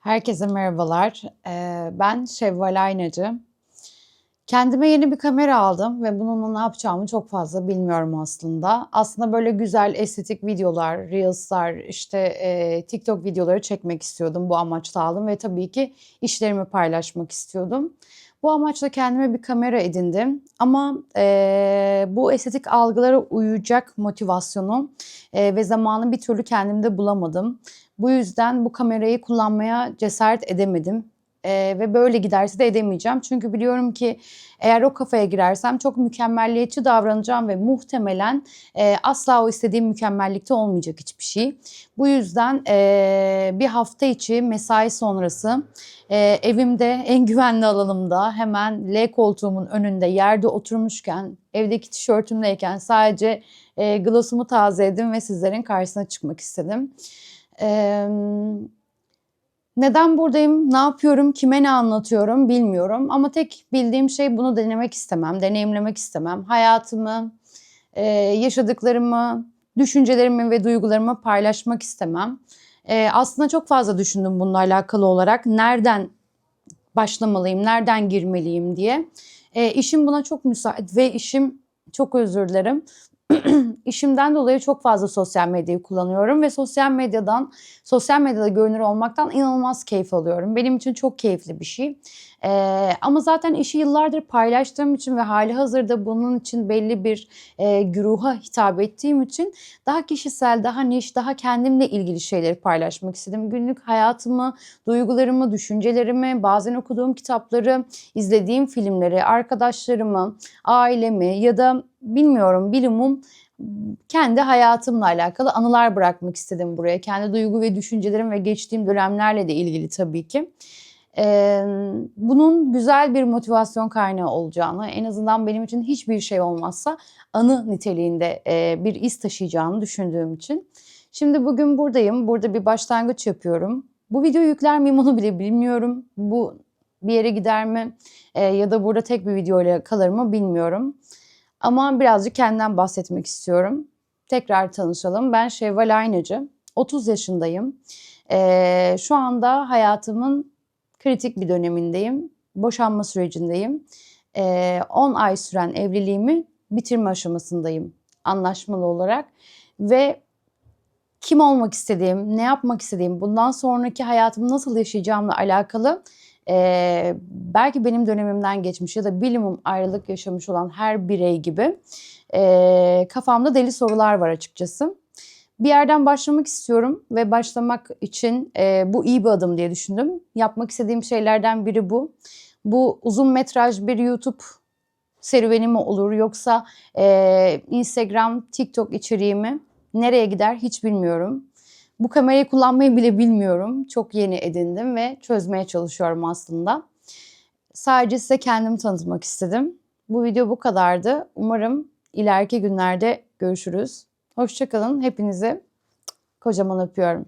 Herkese merhabalar. Ee, ben Şevval Aynacı. Kendime yeni bir kamera aldım ve bununla ne yapacağımı çok fazla bilmiyorum aslında. Aslında böyle güzel estetik videolar, reels'lar, işte e, TikTok videoları çekmek istiyordum. Bu amaçla aldım ve tabii ki işlerimi paylaşmak istiyordum. Bu amaçla kendime bir kamera edindim. Ama e, bu estetik algılara uyacak motivasyonu e, ve zamanı bir türlü kendimde bulamadım. Bu yüzden bu kamerayı kullanmaya cesaret edemedim. Ee, ve böyle giderse de edemeyeceğim. Çünkü biliyorum ki eğer o kafaya girersem çok mükemmelliyetçi davranacağım ve muhtemelen e, asla o istediğim mükemmellikte olmayacak hiçbir şey. Bu yüzden e, bir hafta içi mesai sonrası e, evimde en güvenli alanımda hemen L koltuğumun önünde yerde oturmuşken evdeki tişörtümdeyken sadece e, glossumu tazeledim ve sizlerin karşısına çıkmak istedim. Eee, neden buradayım, ne yapıyorum, kime ne anlatıyorum bilmiyorum. Ama tek bildiğim şey bunu denemek istemem, deneyimlemek istemem. Hayatımı, eee, yaşadıklarımı, düşüncelerimi ve duygularımı paylaşmak istemem. Eee, aslında çok fazla düşündüm bununla alakalı olarak. Nereden başlamalıyım, nereden girmeliyim diye. Eee işim buna çok müsait ve işim çok özür dilerim. İşimden dolayı çok fazla sosyal medyayı kullanıyorum ve sosyal medyadan, sosyal medyada görünür olmaktan inanılmaz keyif alıyorum. Benim için çok keyifli bir şey. Ee, ama zaten işi yıllardır paylaştığım için ve hali hazırda bunun için belli bir e, güruha hitap ettiğim için daha kişisel, daha niş, daha kendimle ilgili şeyleri paylaşmak istedim. Günlük hayatımı, duygularımı, düşüncelerimi, bazen okuduğum kitapları, izlediğim filmleri, arkadaşlarımı, ailemi ya da bilmiyorum bir umum kendi hayatımla alakalı anılar bırakmak istedim buraya. Kendi duygu ve düşüncelerim ve geçtiğim dönemlerle de ilgili tabii ki. Ee, bunun güzel bir motivasyon kaynağı olacağını, en azından benim için hiçbir şey olmazsa anı niteliğinde e, bir iz taşıyacağını düşündüğüm için. Şimdi bugün buradayım, burada bir başlangıç yapıyorum. Bu videoyu yükler miyim onu bile bilmiyorum. Bu bir yere gider mi e, ya da burada tek bir videoyla kalır mı bilmiyorum. Ama birazcık kendimden bahsetmek istiyorum. Tekrar tanışalım. Ben Şevval Aynacı. 30 yaşındayım. Ee, şu anda hayatımın kritik bir dönemindeyim. Boşanma sürecindeyim. Ee, 10 ay süren evliliğimi bitirme aşamasındayım anlaşmalı olarak. Ve kim olmak istediğim, ne yapmak istediğim, bundan sonraki hayatımı nasıl yaşayacağımla alakalı e, belki benim dönemimden geçmiş ya da bilimum ayrılık yaşamış olan her birey gibi e, kafamda deli sorular var açıkçası. Bir yerden başlamak istiyorum ve başlamak için e, bu iyi bir adım diye düşündüm. Yapmak istediğim şeylerden biri bu. Bu uzun metraj bir YouTube serüveni mi olur yoksa e, Instagram, TikTok içeriği mi? Nereye gider hiç bilmiyorum. Bu kamerayı kullanmayı bile bilmiyorum. Çok yeni edindim ve çözmeye çalışıyorum aslında. Sadece size kendimi tanıtmak istedim. Bu video bu kadardı. Umarım ileriki günlerde görüşürüz. Hoşçakalın. Hepinizi kocaman öpüyorum.